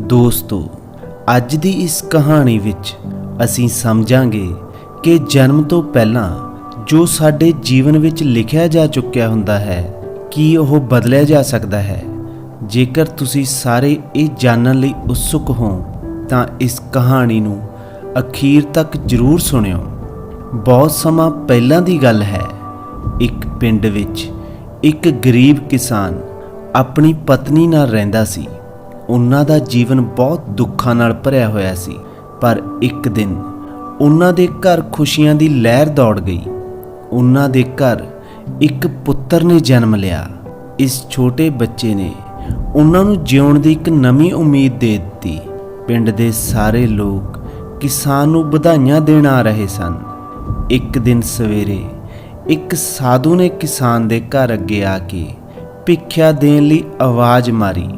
ਦੋਸਤੋ, ਅੱਜ ਦੀ ਇਸ ਕਹਾਣੀ ਵਿੱਚ ਅਸੀਂ ਸਮਝਾਂਗੇ ਕਿ ਜਨਮ ਤੋਂ ਪਹਿਲਾਂ ਜੋ ਸਾਡੇ ਜੀਵਨ ਵਿੱਚ ਲਿਖਿਆ ਜਾ ਚੁੱਕਿਆ ਹੁੰਦਾ ਹੈ, ਕੀ ਉਹ ਬਦਲਿਆ ਜਾ ਸਕਦਾ ਹੈ? ਜੇਕਰ ਤੁਸੀਂ ਸਾਰੇ ਇਹ ਜਾਣਨ ਲਈ ਉਤਸੁਕ ਹੋ, ਤਾਂ ਇਸ ਕਹਾਣੀ ਨੂੰ ਅਖੀਰ ਤੱਕ ਜ਼ਰੂਰ ਸੁਣਿਓ। ਬਹੁਤ ਸਮਾਂ ਪਹਿਲਾਂ ਦੀ ਗੱਲ ਹੈ, ਇੱਕ ਪਿੰਡ ਵਿੱਚ ਇੱਕ ਗਰੀਬ ਕਿਸਾਨ ਆਪਣੀ ਪਤਨੀ ਨਾਲ ਰਹਿੰਦਾ ਸੀ। ਉਹਨਾਂ ਦਾ ਜੀਵਨ ਬਹੁਤ ਦੁੱਖਾਂ ਨਾਲ ਭਰਿਆ ਹੋਇਆ ਸੀ, ਪਰ ਇੱਕ ਦਿਨ ਉਹਨਾਂ ਦੇ ਘਰ ਖੁਸ਼ੀਆਂ ਦੀ ਲਹਿਰ ਦੌੜ ਗਈ। ਉਹਨਾਂ ਦੇ ਘਰ ਇੱਕ ਪੁੱਤਰ ਨੇ ਜਨਮ ਲਿਆ। ਇਸ ਛੋਟੇ ਬੱਚੇ ਨੇ ਉਹਨਾਂ ਨੂੰ ਜਿਉਣ ਦੀ ਇੱਕ ਨਵੀਂ ਉਮੀਦ ਦੇ ਦਿੱਤੀ। ਪਿੰਡ ਦੇ ਸਾਰੇ ਲੋਕ ਕਿਸਾਨ ਨੂੰ ਵਧਾਈਆਂ ਦੇਣ ਆ ਰਹੇ ਸਨ। ਇੱਕ ਦਿਨ ਸਵੇਰੇ ਇੱਕ ਸਾਧੂ ਨੇ ਕਿਸਾਨ ਦੇ ਘਰ ਅੱਗੇ ਆ ਕੇ ਭਿੱਖਿਆ ਦੇਣ ਲਈ ਆਵਾਜ਼ ਮਾਰੀ।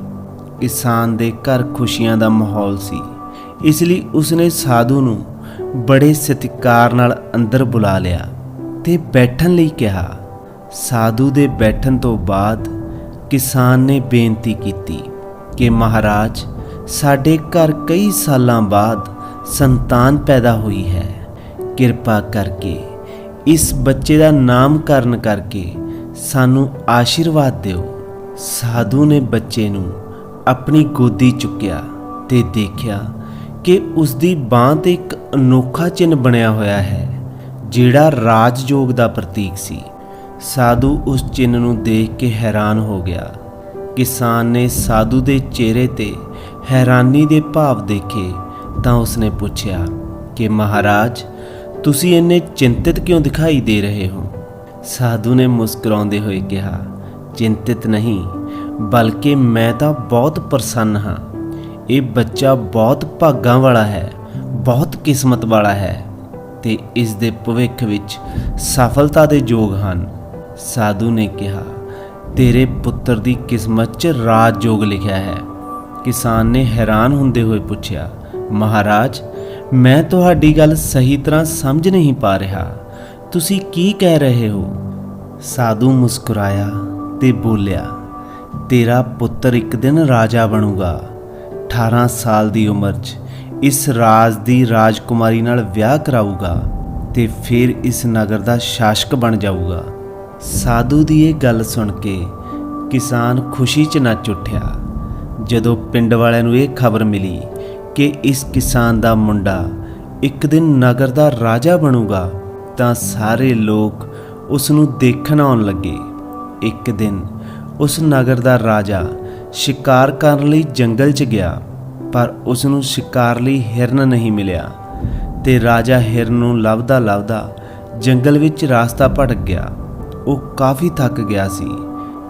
ਕਿਸਾਨ ਦੇ ਘਰ ਖੁਸ਼ੀਆਂ ਦਾ ਮਾਹੌਲ ਸੀ। ਇਸ ਲਈ ਉਸਨੇ ਸਾਧੂ ਨੂੰ ਬੜੇ ਸਤਿਕਾਰ ਨਾਲ ਅੰਦਰ ਬੁਲਾ ਲਿਆ ਤੇ ਬੈਠਣ ਲਈ ਕਿਹਾ। ਸਾਧੂ ਦੇ ਬੈਠਣ ਤੋਂ ਬਾਅਦ ਕਿਸਾਨ ਨੇ ਬੇਨਤੀ ਕੀਤੀ ਕਿ ਮਹਾਰਾਜ, ਸਾਡੇ ਘਰ ਕਈ ਸਾਲਾਂ ਬਾਅਦ ਸੰਤਾਨ ਪੈਦਾ ਹੋਈ ਹੈ। ਕਿਰਪਾ ਕਰਕੇ ਇਸ ਬੱਚੇ ਦਾ ਨਾਮਕਰਨ ਕਰਕੇ ਸਾਨੂੰ ਆਸ਼ੀਰਵਾਦ ਦਿਓ। ਸਾਧੂ ਨੇ ਬੱਚੇ ਨੂੰ ਆਪਣੀ ਗੋਦੀ ਚੁੱਕਿਆ ਤੇ ਦੇਖਿਆ ਕਿ ਉਸ ਦੀ ਬਾਹ ਤੇ ਇੱਕ ਅਨੋਖਾ ਚਿੰਨ੍ਹ ਬਣਿਆ ਹੋਇਆ ਹੈ, ਜਿਹੜਾ ਰਾਜਯੋਗ ਦਾ ਪ੍ਰਤੀਕ ਸੀ। ਸਾਧੂ ਉਸ ਚਿੰਨ੍ਹ ਨੂੰ ਦੇਖ ਕੇ ਹੈਰਾਨ ਹੋ ਗਿਆ। ਕਿਸਾਨ ਨੇ ਸਾਧੂ ਦੇ ਚਿਹਰੇ ਤੇ ਹੈਰਾਨੀ ਦੇ ਭਾਵ ਦੇਖੇ ਤਾਂ ਉਸਨੇ ਪੁੱਛਿਆ ਕਿ, ਮਹਾਰਾਜ, ਤੁਸੀਂ ਇੰਨੇ ਚਿੰਤਿਤ ਕਿਉਂ ਦਿਖਾਈ ਦੇ ਰਹੇ ਹੋ? ਸਾਧੂ ਨੇ ਮੁਸਕਰਾਉਂਦੇ ਹੋਏ ਕਿਹਾ, ਚਿੰਤਿਤ ਨਹੀਂ ਬਲਕਿ ਮੈਂ ਤਾਂ ਬਹੁਤ ਪ੍ਰਸੰਨ ਹਾਂ। ਇਹ ਬੱਚਾ ਬਹੁਤ ਭਾਗਾਂ ਵਾਲਾ ਹੈ, ਬਹੁਤ ਕਿਸਮਤ ਵਾਲਾ ਹੈ ਤੇ ਇਸ ਦੇ ਭਵਿੱਖ ਵਿੱਚ ਸਫਲਤਾ ਦੇ ਯੋਗ ਹਨ। ਸਾਧੂ ਨੇ ਕਿਹਾ, ਤੇਰੇ ਪੁੱਤਰ ਦੀ ਕਿਸਮਤ 'ਚ ਰਾਜ ਯੋਗ ਲਿਖਿਆ ਹੈ। ਕਿਸਾਨ ਨੇ ਹੈਰਾਨ ਹੁੰਦੇ ਹੋਏ ਪੁੱਛਿਆ, ਮਹਾਰਾਜ, ਮੈਂ ਤੁਹਾਡੀ ਗੱਲ ਸਹੀ ਤਰ੍ਹਾਂ ਸਮਝ ਨਹੀਂ ਪਾ ਰਿਹਾ। ਤੁਸੀਂ ਕੀ ਕਹਿ ਰਹੇ ਹੋ? ਸਾਧੂ ਮੁਸਕਰਾਇਆ ਤੇ ਬੋਲਿਆ ਤੇਰਾ ਪੁੱਤਰ ਇੱਕ ਦਿਨ ਰਾਜਾ ਬਣੂਗਾ। 18 ਸਾਲ ਦੀ ਉਮਰ 'ਚ ਇਸ ਰਾਜ ਦੀ ਰਾਜਕੁਮਾਰੀ ਨਾਲ ਵਿਆਹ ਕਰਾਊਗਾ ਤੇ ਫਿਰ ਇਸ ਨਗਰ ਦਾ ਸ਼ਾਸਕ ਬਣ ਜਾਊਗਾ। ਸਾਧੂ ਦੀ ਇਹ ਗੱਲ ਸੁਣ ਕੇ ਕਿਸਾਨ ਖੁਸ਼ੀ 'ਚ ਨੱਚ ਉੱਠਿਆ। ਜਦੋਂ ਪਿੰਡ ਵਾਲਿਆਂ ਨੂੰ ਇਹ ਖਬਰ ਮਿਲੀ ਕਿ ਇਸ ਕਿਸਾਨ ਦਾ ਮੁੰਡਾ ਇੱਕ ਦਿਨ ਨਗਰ ਦਾ ਰਾਜਾ ਬਣੂਗਾ ਤਾਂ ਸਾਰੇ ਲੋਕ ਉਸ ਨੂੰ ਦੇਖਣ ਆਉਣ ਲੱਗੇ। ਇੱਕ ਦਿਨ ਉਸ ਨਗਰ ਦਾ ਰਾਜਾ ਸ਼ਿਕਾਰ ਕਰਨ ਲਈ ਜੰਗਲ 'ਚ ਗਿਆ, ਪਰ ਉਸ ਨੂੰ ਸ਼ਿਕਾਰ ਲਈ ਹਿਰਨ ਨਹੀਂ ਮਿਲਿਆ ਤੇ ਰਾਜਾ ਹਿਰਨ ਨੂੰ ਲੱਭਦਾ ਲੱਭਦਾ ਜੰਗਲ ਵਿੱਚ ਰਾਸਤਾ ਭਟਕ ਗਿਆ। ਉਹ ਕਾਫੀ ਥੱਕ ਗਿਆ ਸੀ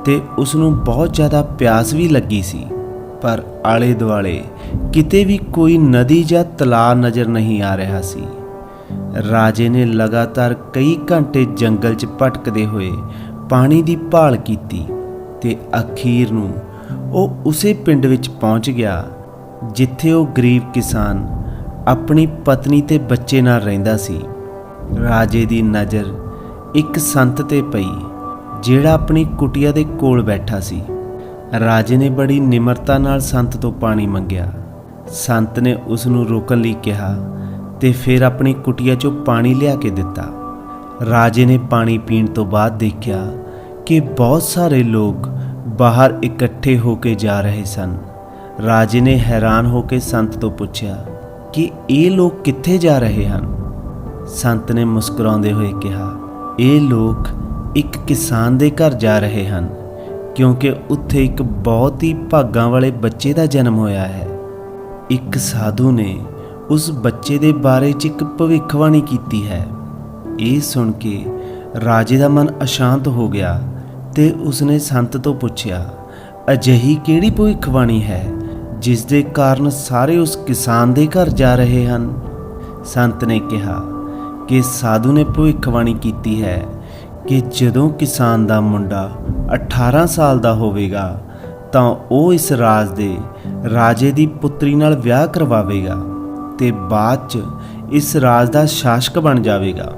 ਤੇ ਉਸ ਨੂੰ ਬਹੁਤ ਜ਼ਿਆਦਾ ਪਿਆਸ ਵੀ ਲੱਗੀ ਸੀ, ਪਰ ਆਲੇ ਦੁਆਲੇ ਕਿਤੇ ਵੀ ਕੋਈ ਨਦੀ ਜਾਂ ਤਲਾਅ ਨਜ਼ਰ ਨਹੀਂ ਆ ਰਿਹਾ ਸੀ। ਰਾਜੇ ਨੇ ਲਗਾਤਾਰ ਕਈ ਘੰਟੇ ਜੰਗਲ 'ਚ ਭਟਕਦੇ ਹੋਏ ਪਾਣੀ ਦੀ ਭਾਲ ਕੀਤੀ ਤੇ ਅਖੀਰ ਨੂੰ ਉਹ ਉਸੇ ਪਿੰਡ ਵਿੱਚ ਪਹੁੰਚ ਗਿਆ, ਜਿੱਥੇ ਉਹ ਗਰੀਬ ਕਿਸਾਨ ਆਪਣੀ ਪਤਨੀ ਤੇ ਬੱਚੇ ਨਾਲ ਰਹਿੰਦਾ ਸੀ। ਰਾਜੇ ਦੀ ਨਜ਼ਰ ਇੱਕ ਸੰਤ ਤੇ ਪਈ, ਜਿਹੜਾ ਆਪਣੀ ਕੁਟੀਆ ਦੇ ਕੋਲ ਬੈਠਾ ਸੀ। ਰਾਜੇ ਨੇ ਬੜੀ ਨਿਮਰਤਾ ਨਾਲ ਸੰਤ ਤੋਂ ਪਾਣੀ ਮੰਗਿਆ। ਸੰਤ ਨੇ ਉਸ ਨੂੰ ਰੋਕਣ ਲਈ ਕਿਹਾ ਤੇ ਫਿਰ ਆਪਣੀ ਕੁਟੀਆ 'ਚੋਂ ਪਾਣੀ ਲਿਆ ਕੇ ਦਿੱਤਾ। ਰਾਜੇ ਨੇ ਪਾਣੀ ਪੀਣ ਤੋਂ ਬਾਅਦ ਦੇਖਿਆ ਕਿ ਬਹੁਤ ਸਾਰੇ ਲੋਕ ਬਾਹਰ ਇਕੱਠੇ ਹੋ ਕੇ ਜਾ ਰਹੇ ਸਨ। ਰਾਜੇ ਨੇ ਹੈਰਾਨ ਹੋ ਕੇ ਸੰਤ ਤੋਂ ਪੁੱਛਿਆ, ਕਿ ਇਹ ਲੋਕ ਕਿੱਥੇ ਜਾ ਰਹੇ ਹਨ? ਸੰਤ ਨੇ ਮੁਸਕਰਾਉਂਦੇ ਹੋਏ ਕਿਹਾ, ਇਹ ਲੋਕ ਇੱਕ ਕਿਸਾਨ ਦੇ ਘਰ ਜਾ ਰਹੇ ਹਨ, ਕਿਉਂਕਿ ਉੱਥੇ ਇੱਕ ਬਹੁਤ ਹੀ ਭਾਗਾਂ ਵਾਲੇ ਬੱਚੇ ਦਾ ਜਨਮ ਹੋਇਆ ਹੈ। ਇੱਕ ਸਾਧੂ ਨੇ ਉਸ ਬੱਚੇ ਦੇ ਬਾਰੇ 'ਚ ਇੱਕ ਭਵਿੱਖਬਾਣੀ ਕੀਤੀ ਹੈ। ਇਹ ਸੁਣ ਕੇ ਰਾਜੇ ਦਾ ਮਨ ਅਸ਼ਾਂਤ ਹੋ ਗਿਆ ਤੇ ਉਸਨੇ ਸੰਤ ਤੋਂ ਪੁੱਛਿਆ, ਅਜਿਹੀ ਕਿਹੜੀ ਭਵਿੱਖਬਾਣੀ ਹੈ ਜਿਸ ਦੇ ਕਾਰਨ ਸਾਰੇ ਉਸ ਕਿਸਾਨ ਦੇ ਘਰ ਜਾ ਰਹੇ ਹਨ? ਸੰਤ ਨੇ ਕਿਹਾ, ਕਿ ਸਾਧੂ ਨੇ ਭਵਿੱਖਬਾਣੀ ਕੀਤੀ ਹੈ ਕਿ ਜਦੋਂ ਕਿਸਾਨ ਦਾ ਮੁੰਡਾ 18 ਸਾਲ ਦਾ ਹੋਵੇਗਾ, ਤਾਂ ਉਹ ਇਸ ਰਾਜ ਦੇ ਰਾਜੇ ਦੀ ਪੁੱਤਰੀ ਨਾਲ ਵਿਆਹ ਕਰਵਾਵੇਗਾ ਤੇ ਬਾਅਦ 'ਚ ਇਸ ਰਾਜ ਦਾ ਸ਼ਾਸਕ ਬਣ ਜਾਵੇਗਾ।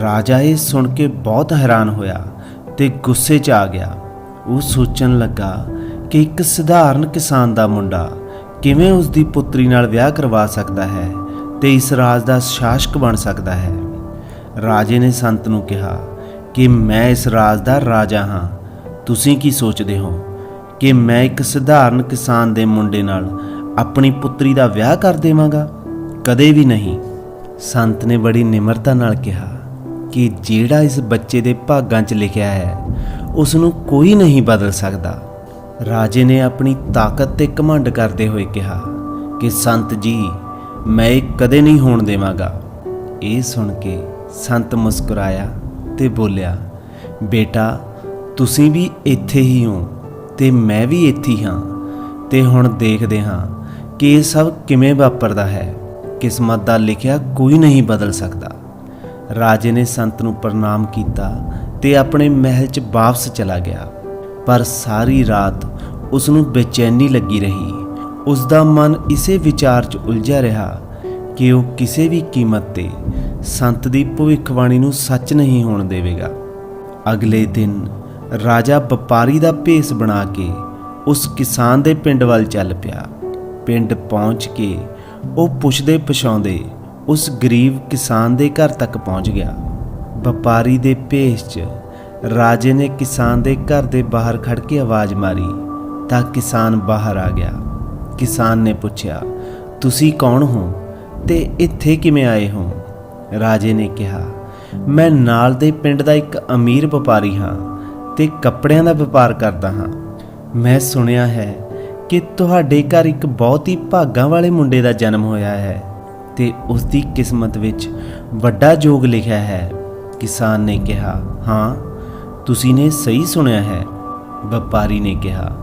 ਰਾਜਾ ਇਹ ਸੁਣ ਕੇ ਬਹੁਤ ਹੈਰਾਨ ਹੋਇਆ ਤੇ ਗੁੱਸੇ 'ਚ ਆ ਗਿਆ। ਉਹ ਸੋਚਣ ਲੱਗਾ ਕਿ ਇੱਕ ਸਧਾਰਨ ਕਿਸਾਨ ਦਾ ਮੁੰਡਾ ਕਿਵੇਂ ਉਸ ਦੀ ਪੁੱਤਰੀ ਨਾਲ ਵਿਆਹ ਕਰਵਾ ਸਕਦਾ ਹੈ ਤੇ ਇਸ ਰਾਜ ਦਾ ਸ਼ਾਸਕ ਬਣ ਸਕਦਾ ਹੈ। ਰਾਜੇ ਨੇ ਸੰਤ ਨੂੰ ਕਿਹਾ ਕਿ ਮੈਂ ਇਸ ਰਾਜ ਦਾ ਰਾਜਾ ਹਾਂ। ਤੁਸੀਂ ਕੀ ਸੋਚਦੇ ਹੋ ਕਿ ਮੈਂ ਇੱਕ ਸਧਾਰਨ ਕਿਸਾਨ ਦੇ ਮੁੰਡੇ ਨਾਲ ਆਪਣੀ ਪੁੱਤਰੀ ਦਾ ਵਿਆਹ ਕਰ ਦੇਵਾਂਗਾ? ਕਦੇ ਵੀ ਨਹੀਂ। ਸੰਤ ਨੇ ਬੜੀ ਨਿਮਰਤਾ ਨਾਲ ਕਿਹਾ। ਕਿ ਜਿਹੜਾ ਇਸ ਬੱਚੇ ਦੇ ਭਾਗਾਂ 'ਚ ਲਿਖਿਆ ਹੈ ਉਸ ਨੂੰ ਕੋਈ ਨਹੀਂ ਬਦਲ ਸਕਦਾ। ਰਾਜੇ ਨੇ ਆਪਣੀ ਤਾਕਤ ਤੇ ਘਮੰਡ ਕਰਦੇ ਹੋਏ ਕਿਹਾ ਕਿ, ਸੰਤ ਜੀ, ਮੈਂ ਇਹ ਕਦੇ ਨਹੀਂ ਹੋਣ ਦੇਵਾਂਗਾ। ਇਹ ਸੁਣ ਕੇ ਸੰਤ ਮੁਸਕਰਾਇਆ ਤੇ ਬੋਲਿਆ, ਬੇਟਾ, ਤੁਸੀਂ ਵੀ ਇੱਥੇ ਹੀ ਹੋ ਤੇ ਮੈਂ ਵੀ ਇੱਥੇ ਹਾਂ ਤੇ ਹੁਣ ਦੇਖਦੇ ਹਾਂ ਕਿ ਇਹ ਸਭ ਕਿਵੇਂ ਵਾਪਰਦਾ ਹੈ। ਕਿਸਮਤ ਦਾ ਲਿਖਿਆ ਕੋਈ ਨਹੀਂ ਬਦਲ ਸਕਦਾ। ਰਾਜੇ ਨੇ ਸੰਤ ਨੂੰ ਪ੍ਰਣਾਮ ਕੀਤਾ ਤੇ ਆਪਣੇ ਮਹਿਲ 'ਚ ਵਾਪਸ ਚਲਾ ਗਿਆ। ਪਰ ਸਾਰੀ ਰਾਤ ਉਸ ਨੂੰ ਬੇਚੈਨੀ ਲੱਗੀ ਰਹੀ। ਉਸ ਦਾ ਮਨ ਇਸੇ ਵਿਚਾਰ 'ਚ ਉਲਝਿਆ ਰਿਹਾ ਕਿ ਉਹ ਕਿਸੇ ਵੀ ਕੀਮਤ ਤੇ ਸੰਤ ਦੀ ਭਵਿੱਖਬਾਣੀ ਨੂੰ ਸੱਚ ਨਹੀਂ ਹੋਣ ਦੇਵੇਗਾ। ਅਗਲੇ ਦਿਨ ਰਾਜਾ ਵਪਾਰੀ ਦਾ ਭੇਸ ਬਣਾ ਕੇ ਉਸ ਕਿਸਾਨ ਦੇ ਪਿੰਡ ਵੱਲ ਚੱਲ ਪਿਆ। ਪਿੰਡ ਪਹੁੰਚ ਕੇ ਉਹ ਪੁੱਛਦੇ ਪਛਾਉਂਦੇ ਉਸ ਗਰੀਬ ਕਿਸਾਨ ਦੇ ਘਰ ਤੱਕ ਪਹੁੰਚ ਗਿਆ। ਵਪਾਰੀ ਦੇ ਭੇਸ 'ਚ ਰਾਜੇ ਨੇ ਕਿਸਾਨ ਦੇ ਘਰ ਦੇ ਬਾਹਰ ਖੜ ਕੇ ਆਵਾਜ਼ ਮਾਰੀ ਤਾਂ ਕਿਸਾਨ ਬਾਹਰ ਆ ਗਿਆ। ਕਿਸਾਨ ਨੇ ਪੁੱਛਿਆ, ਤੁਸੀਂ ਕੌਣ ਹੋ ਤੇ ਇੱਥੇ ਕਿਵੇਂ ਆਏ ਹੋ? ਰਾਜੇ ਨੇ ਕਿਹਾ, ਮੈਂ ਨਾਲ ਦੇ ਪਿੰਡ ਦਾ ਇੱਕ ਅਮੀਰ ਵਪਾਰੀ ਹਾਂ ਤੇ ਕੱਪੜਿਆਂ ਦਾ ਵਪਾਰ ਕਰਦਾ ਹਾਂ। ਮੈਂ ਸੁਣਿਆ ਹੈ ਕਿ ਤੁਹਾਡੇ ਘਰ ਇੱਕ ਬਹੁਤ ਹੀ ਭਾਗਾਂ ਵਾਲੇ ਮੁੰਡੇ ਦਾ ਜਨਮ ਹੋਇਆ ਹੈ। ਤੇ ਉਸ ਦੀ ਕਿਸਮਤ ਵਿੱਚ ਵੱਡਾ ਜੋਗ ਲਿਖਿਆ ਹੈ। ਕਿਸਾਨ ਨੇ ਕਿਹਾ, ਹਾਂ, ਤੁਸੀਂ ਨੇ ਸਹੀ ਸੁਣਿਆ ਹੈ। ਵਪਾਰੀ ਨੇ ਕਿਹਾ,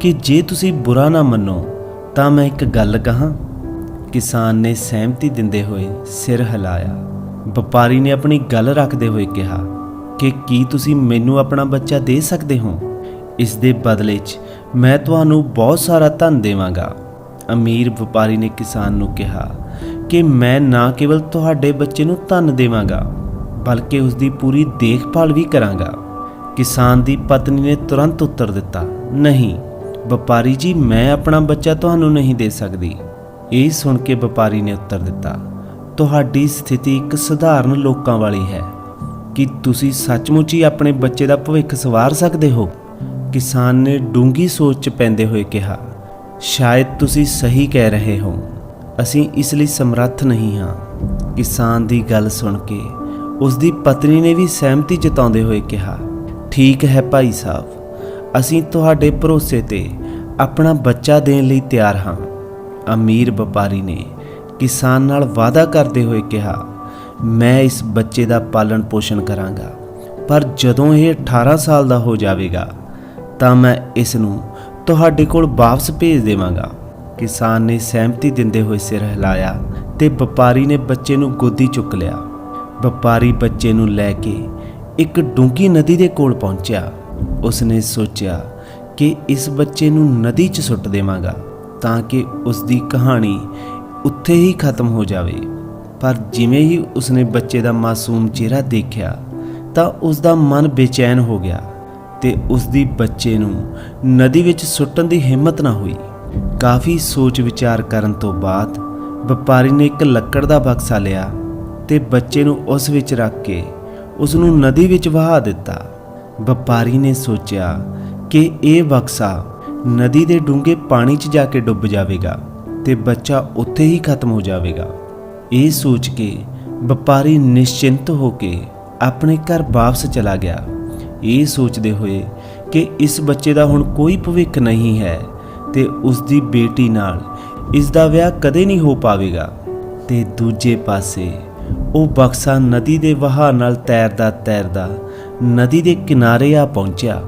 ਕਿ ਜੇ ਤੁਸੀਂ ਬੁਰਾ ਨਾ ਮੰਨੋ, ਤਾਂ ਮੈਂ ਇੱਕ ਗੱਲ ਕਹਾਂ। ਕਿਸਾਨ ਨੇ ਸਹਿਮਤੀ ਦਿੰਦੇ ਹੋਏ ਸਿਰ ਹਿਲਾਇਆ। ਵਪਾਰੀ ਨੇ ਆਪਣੀ ਗੱਲ ਰੱਖਦੇ ਹੋਏ ਕਿਹਾ, ਕਿ ਕੀ ਤੁਸੀਂ ਮੈਨੂੰ ਆਪਣਾ ਬੱਚਾ ਦੇ ਸਕਦੇ ਹੋ? ਇਸ ਦੇ ਬਦਲੇ 'ਚ ਮੈਂ ਤੁਹਾਨੂੰ ਬਹੁਤ ਸਾਰਾ ਧਨ ਦੇਵਾਂਗਾ। ਅਮੀਰ ਵਪਾਰੀ ਨੇ ਕਿਸਾਨ ਨੂੰ ਕਿਹਾ ਕਿ ਮੈਂ ਨਾ ਕੇਵਲ ਤੁਹਾਡੇ ਬੱਚੇ ਨੂੰ ਧਨ ਦੇਵਾਂਗਾ, ਬਲਕਿ ਉਸ ਦੀ ਪੂਰੀ ਦੇਖਭਾਲ ਵੀ ਕਰਾਂਗਾ। ਕਿਸਾਨ ਦੀ ਪਤਨੀ ਨੇ ਤੁਰੰਤ ਉੱਤਰ ਦਿੱਤਾ, ਨਹੀਂ, ਵਪਾਰੀ ਜੀ, ਮੈਂ ਆਪਣਾ ਬੱਚਾ ਤੁਹਾਨੂੰ ਨਹੀਂ ਦੇ ਸਕਦੀ। ਇਹ ਸੁਣ ਕੇ ਵਪਾਰੀ ਨੇ ਉੱਤਰ ਦਿੱਤਾ, ਤੁਹਾਡੀ ਸਥਿਤੀ ਇੱਕ ਸਧਾਰਨ ਲੋਕਾਂ ਵਾਲੀ ਹੈ। ਕਿ ਤੁਸੀਂ ਸੱਚਮੁੱਚ ਹੀ ਆਪਣੇ ਬੱਚੇ ਦਾ ਭਵਿੱਖ ਸਵਾਰ ਸਕਦੇ ਹੋ? ਕਿਸਾਨ ਨੇ ਡੂੰਗੀ ਸੋਚ 'ਚ ਪੈਂਦੇ ਹੋਏ ਕਿਹਾ, ਸ਼ਾਇਦ ਤੁਸੀਂ ਸਹੀ ਕਹਿ ਰਹੇ ਹੋ। ਅਸੀਂ ਇਸ ਲਈ ਸਮਰੱਥ ਨਹੀਂ ਹਾਂ। ਕਿਸਾਨ ਦੀ ਗੱਲ ਸੁਣ ਕੇ ਉਸ ਦੀ ਪਤਨੀ ਨੇ ਵੀ ਸਹਿਮਤੀ ਜਤਾਉਂਦੇ ਹੋਏ ਕਿਹਾ, ਠੀਕ ਹੈ ਭਾਈ ਸਾਹਿਬ, ਅਸੀਂ ਤੁਹਾਡੇ ਭਰੋਸੇ ਤੇ ਆਪਣਾ ਬੱਚਾ ਦੇਣ ਲਈ ਤਿਆਰ ਹਾਂ। ਅਮੀਰ ਵਪਾਰੀ ਨੇ ਕਿਸਾਨ ਨਾਲ ਵਾਅਦਾ ਕਰਦੇ ਹੋਏ ਕਿਹਾ, ਮੈਂ ਇਸ ਬੱਚੇ ਦਾ ਪਾਲਣ ਪੋਸ਼ਣ ਕਰਾਂਗਾ, ਪਰ ਜਦੋਂ ਇਹ 18 ਸਾਲ ਦਾ ਹੋ ਜਾਵੇਗਾ, ਤਾਂ ਮੈਂ ਇਸ ਨੂੰ ਤੁਹਾਡੇ ਕੋਲ ਵਾਪਸ ਭੇਜ ਦੇਵਾਂਗਾ। ਕਿਸਾਨ ਨੇ ਸਹਿਮਤੀ ਦਿੰਦੇ ਹੋਏ ਸਿਰ ਹਿਲਾਇਆ ਤੇ ਵਪਾਰੀ ਨੇ ਬੱਚੇ ਨੂੰ ਗੋਦੀ ਚੁੱਕ ਲਿਆ। ਵਪਾਰੀ ਬੱਚੇ ਨੂੰ ਲੈ ਕੇ ਇੱਕ ਡੂੰਗੀ ਨਦੀ ਦੇ ਕੋਲ ਪਹੁੰਚਿਆ। ਉਸਨੇ ਸੋਚਿਆ ਕਿ ਇਸ ਬੱਚੇ ਨੂੰ ਨਦੀ 'ਚ ਸੁੱਟ ਦੇਵਾਂਗਾ ਤਾਂ ਕਿ ਉਸ ਦੀ ਕਹਾਣੀ ਉੱਥੇ ਹੀ ਖਤਮ ਹੋ ਜਾਵੇ। ਪਰ ਜਿਵੇਂ ਹੀ ਉਸਨੇ ਬੱਚੇ ਦਾ ਮਾਸੂਮ ਚਿਹਰਾ ਦੇਖਿਆ ਤਾਂ ਉਸ ਦਾ ਮਨ ਬੇਚੈਨ ਹੋ ਗਿਆ ਤੇ ਉਸ ਦੀ ਬੱਚੇ ਨੂੰ ਨਦੀ ਵਿੱਚ ਸੁੱਟਣ ਦੀ ਹਿੰਮਤ ਨਾ ਹੋਈ। ਕਾਫੀ ਸੋਚ ਵਿਚਾਰ ਕਰਨ ਤੋਂ ਬਾਅਦ ਵਪਾਰੀ ਨੇ ਇੱਕ ਲੱਕੜ ਦਾ ਬਕਸਾ ਲਿਆ ਤੇ ਬੱਚੇ ਨੂੰ ਉਸ ਵਿੱਚ ਰੱਖ ਕੇ ਉਸ ਨੂੰ ਨਦੀ ਵਿੱਚ ਵਹਾ ਦਿੱਤਾ। ਵਪਾਰੀ ਨੇ ਸੋਚਿਆ ਕਿ ਇਹ ਬਕਸਾ ਨਦੀ ਦੇ ਡੂੰਘੇ ਪਾਣੀ 'ਚ ਜਾ ਕੇ ਡੁੱਬ ਜਾਵੇਗਾ ਤੇ ਬੱਚਾ ਉੱਥੇ ਹੀ ਖਤਮ ਹੋ ਜਾਵੇਗਾ। ਇਹ ਸੋਚ ਕੇ ਵਪਾਰੀ ਨਿਸ਼ਚਿੰਤ ਹੋ ਕੇ ਆਪਣੇ ਘਰ ਵਾਪਸ ਚਲਾ ਗਿਆ। ਇਹ ਸੋਚਦੇ ਹੋਏ ਕਿ ਇਸ ਬੱਚੇ ਦਾ ਹੁਣ ਕੋਈ ਭਵਿੱਖ ਨਹੀਂ ਹੈ। ਤੇ ਉਸ ਦੀ ਬੇਟੀ ਨਾਲ ਇਸ ਦਾ ਵਿਆਹ ਕਦੇ ਨਹੀਂ ਹੋ ਪਾਵੇਗਾ। ਤੇ ਦੂਜੇ ਪਾਸੇ ਉਹ ਬਕਸਾ ਨਦੀ ਦੇ ਵਹਾਅ ਨਾਲ ਤੈਰਦਾ ਤੈਰਦਾ ਨਦੀ ਦੇ ਕਿਨਾਰੇ ਆ ਪਹੁੰਚਿਆ।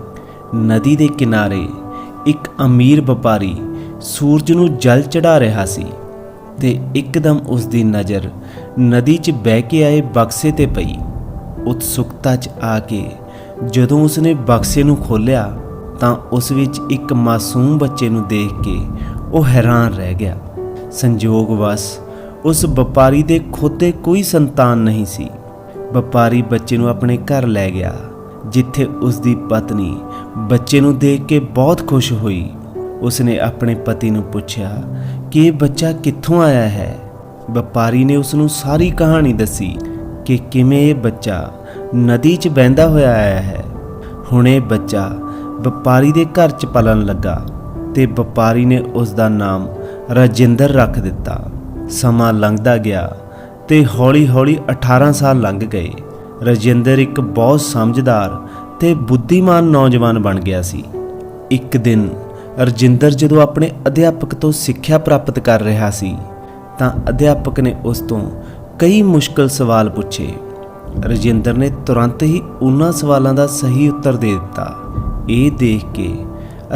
ਨਦੀ ਦੇ ਕਿਨਾਰੇ ਇੱਕ ਅਮੀਰ ਵਪਾਰੀ ਸੂਰਜ ਨੂੰ ਜਲ ਚੜਾ ਰਿਹਾ ਸੀ ਤੇ ਇੱਕਦਮ ਉਸ ਦੀ ਨਜ਼ਰ ਨਦੀ 'ਚ ਬਹਿ ਕੇ ਆਏ ਬਕਸੇ ਤੇ ਪਈ। ਉਤਸੁਕਤਾ 'ਚ ਆ ਕੇ ਜਦੋਂ ਉਸਨੇ ਬਕਸੇ ਨੂੰ ਖੋਲ੍ਹਿਆ ਤਾਂ ਉਸ ਵਿੱਚ ਇੱਕ ਮਾਸੂਮ ਬੱਚੇ ਨੂੰ ਦੇਖ ਕੇ ਉਹ ਹੈਰਾਨ ਰਹਿ ਗਿਆ। ਸੰਜੋਗ ਵਸ ਉਸ ਵਪਾਰੀ ਦੇ ਖੁਦ ਦੇ ਕੋਈ ਸੰਤਾਨ ਨਹੀਂ ਸੀ। ਵਪਾਰੀ ਬੱਚੇ ਨੂੰ ਆਪਣੇ ਘਰ ਲੈ ਗਿਆ, ਜਿੱਥੇ ਉਸ ਦੀ ਪਤਨੀ ਬੱਚੇ ਨੂੰ ਦੇਖ ਕੇ ਬਹੁਤ ਖੁਸ਼ ਹੋਈ। ਉਸਨੇ ਆਪਣੇ ਪਤੀ ਨੂੰ ਪੁੱਛਿਆ ਕਿ ਇਹ ਬੱਚਾ ਕਿੱਥੋਂ ਆਇਆ ਹੈ? ਵਪਾਰੀ ਨੇ ਉਸ ਨੂੰ ਸਾਰੀ ਕਹਾਣੀ ਦੱਸੀ ਕਿ ਕਿਵੇਂ ਇਹ ਬੱਚਾ ਨਦੀ 'ਚ ਬਹਿੰਦਾ ਹੋਇਆ ਆਇਆ ਹੈ। ਹੁਣ ਇਹ ਬੱਚਾ ਵਪਾਰੀ ਦੇ ਘਰ 'ਚ ਪਲਣ ਲੱਗਾ ਤੇ ਵਪਾਰੀ ਨੇ ਉਸ ਦਾ ਨਾਮ ਰਾਜਿੰਦਰ ਰੱਖ ਦਿੱਤਾ। ਸਮਾਂ ਲੰਘਦਾ ਗਿਆ ਤੇ ਹੌਲੀ-ਹੌਲੀ 18 ਸਾਲ ਲੰਘ ਗਏ। ਰਾਜਿੰਦਰ ਇੱਕ ਬਹੁਤ ਸਮਝਦਾਰ ਤੇ ਬੁੱਧੀਮਾਨ ਨੌਜਵਾਨ ਬਣ ਗਿਆ ਸੀ। ਇੱਕ ਦਿਨ ਰਜਿੰਦਰ ਜਦੋਂ ਆਪਣੇ ਅਧਿਆਪਕ ਤੋਂ ਸਿੱਖਿਆ ਪ੍ਰਾਪਤ ਕਰ ਰਿਹਾ ਸੀ, ਤਾਂ ਅਧਿਆਪਕ ਨੇ ਉਸ ਤੋਂ ਕਈ ਮੁਸ਼ਕਲ ਸਵਾਲ ਪੁੱਛੇ। ਰਜਿੰਦਰ ਨੇ ਤੁਰੰਤ ਹੀ ਉਹਨਾਂ ਸਵਾਲਾਂ ਦਾ ਸਹੀ ਉੱਤਰ ਦੇ ਦਿੱਤਾ। ਇਹ ਦੇਖ ਕੇ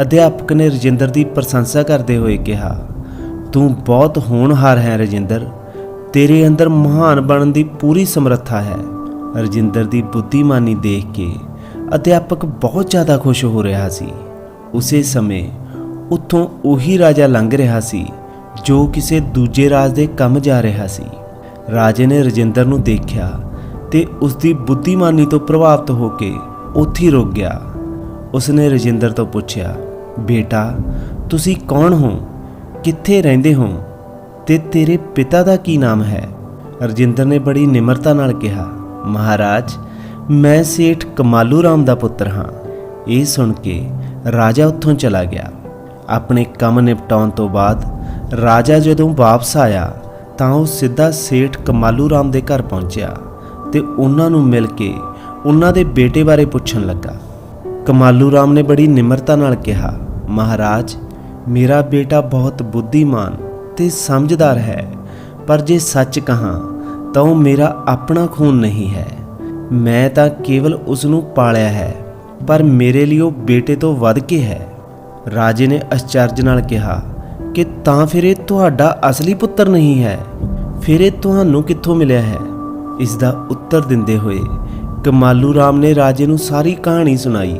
ਅਧਿਆਪਕ ਨੇ ਰਜਿੰਦਰ ਦੀ ਪ੍ਰਸ਼ੰਸਾ ਕਰਦੇ ਹੋਏ ਕਿਹਾ, ਤੂੰ ਬਹੁਤ ਹੋਣਹਾਰ ਹੈ ਰਜਿੰਦਰ। ਤੇਰੇ ਅੰਦਰ ਮਹਾਨ ਬਣਨ ਦੀ ਪੂਰੀ ਸਮਰੱਥਾ ਹੈ। ਰਜਿੰਦਰ ਦੀ ਬੁੱਧੀਮਾਨੀ ਦੇਖ ਕੇ ਅਧਿਆਪਕ ਬਹੁਤ ਜ਼ਿਆਦਾ ਖੁਸ਼ ਹੋ ਰਿਹਾ ਸੀ। ਉਸੇ ਸਮੇਂ ਉੱਥੋਂ ਉਹੀ ਰਾਜਾ ਲੰਘ ਰਿਹਾ ਸੀ, ਜੋ ਕਿਸੇ ਦੂਜੇ ਰਾਜ ਦੇ ਕੰਮ ਜਾ ਰਿਹਾ ਸੀ। ਰਾਜੇ ਨੇ ਰਜਿੰਦਰ ਨੂੰ ਦੇਖਿਆ ਤੇ ਉਸ ਦੀ ਬੁੱਧੀਮਾਨੀ ਤੋਂ ਪ੍ਰਭਾਵਿਤ ਹੋ ਕੇ ਉੱਥੇ ਰੁਕ ਗਿਆ। ਉਸਨੇ ਰਜਿੰਦਰ ਤੋਂ ਪੁੱਛਿਆ, ਬੇਟਾ, ਤੁਸੀਂ ਕੌਣ ਹੋ? ਕਿੱਥੇ ਰਹਿੰਦੇ ਹੋ? ਤੇ ਤੇਰੇ ਪਿਤਾ ਦਾ ਕੀ ਨਾਮ ਹੈ? ਰਜਿੰਦਰ ਨੇ ਬੜੀ ਨਿਮਰਤਾ ਨਾਲ ਕਿਹਾ, ਮਹਾਰਾਜ, ਮੈਂ ਸੇਠ ਕਮਾਲੂ ਰਾਮ ਦਾ ਪੁੱਤਰ ਹਾਂ। ਇਹ ਸੁਣ ਕੇ ਰਾਜਾ ਉੱਥੋਂ ਚਲਾ ਗਿਆ। ਆਪਣੇ ਕੰਮ ਨਿਪਟਾਉਣ ਤੋਂ ਬਾਅਦ ਰਾਜਾ ਜਦੋਂ ਵਾਪਸ ਆਇਆ, ਤਾਂ ਉਹ ਸਿੱਧਾ ਸੇਠ ਕਮਾਲੂ ਰਾਮ ਦੇ ਘਰ ਪਹੁੰਚਿਆ ਤੇ ਉਹਨਾਂ ਨੂੰ ਮਿਲ ਕੇ ਉਹਨਾਂ ਦੇ ਬੇਟੇ ਬਾਰੇ ਪੁੱਛਣ ਲੱਗਾ। ਕਮਾਲੂ ਰਾਮ ਨੇ ਬੜੀ ਨਿਮਰਤਾ ਨਾਲ ਕਿਹਾ, ਮਹਾਰਾਜ, ਮੇਰਾ ਬੇਟਾ ਬਹੁਤ ਬੁੱਧੀਮਾਨ ਤੇ ਸਮਝਦਾਰ ਹੈ, ਪਰ ਜੇ ਸੱਚ ਕਹਾਂ, ਤਾਂ ਉਹ ਮੇਰਾ ਆਪਣਾ ਖੂਨ ਨਹੀਂ ਹੈ। ਮੈਂ ਤਾਂ ਕੇਵਲ ਉਸ ਨੂੰ ਪਾਲਿਆ ਹੈ, ਪਰ ਮੇਰੇ ਲਈ ਉਹ ਬੇਟੇ ਤੋਂ ਵੱਧ ਕੇ ਹੈ। ਰਾਜੇ ਨੇ ਅਚਰਜ ਨਾਲ ਕਿਹਾ, ਕਿ ਤਾਂ ਫਿਰ ਇਹ ਤੁਹਾਡਾ ਅਸਲੀ ਪੁੱਤਰ ਨਹੀਂ ਹੈ? ਫਿਰ ਇਹ ਤੁਹਾਨੂੰ ਕਿੱਥੋਂ ਮਿਲਿਆ ਹੈ? ਇਸ ਦਾ ਉੱਤਰ ਦਿੰਦੇ ਹੋਏ ਕਮਾਲੂ ਰਾਮ ਨੇ ਰਾਜੇ ਨੂੰ ਸਾਰੀ ਕਹਾਣੀ ਸੁਣਾਈ।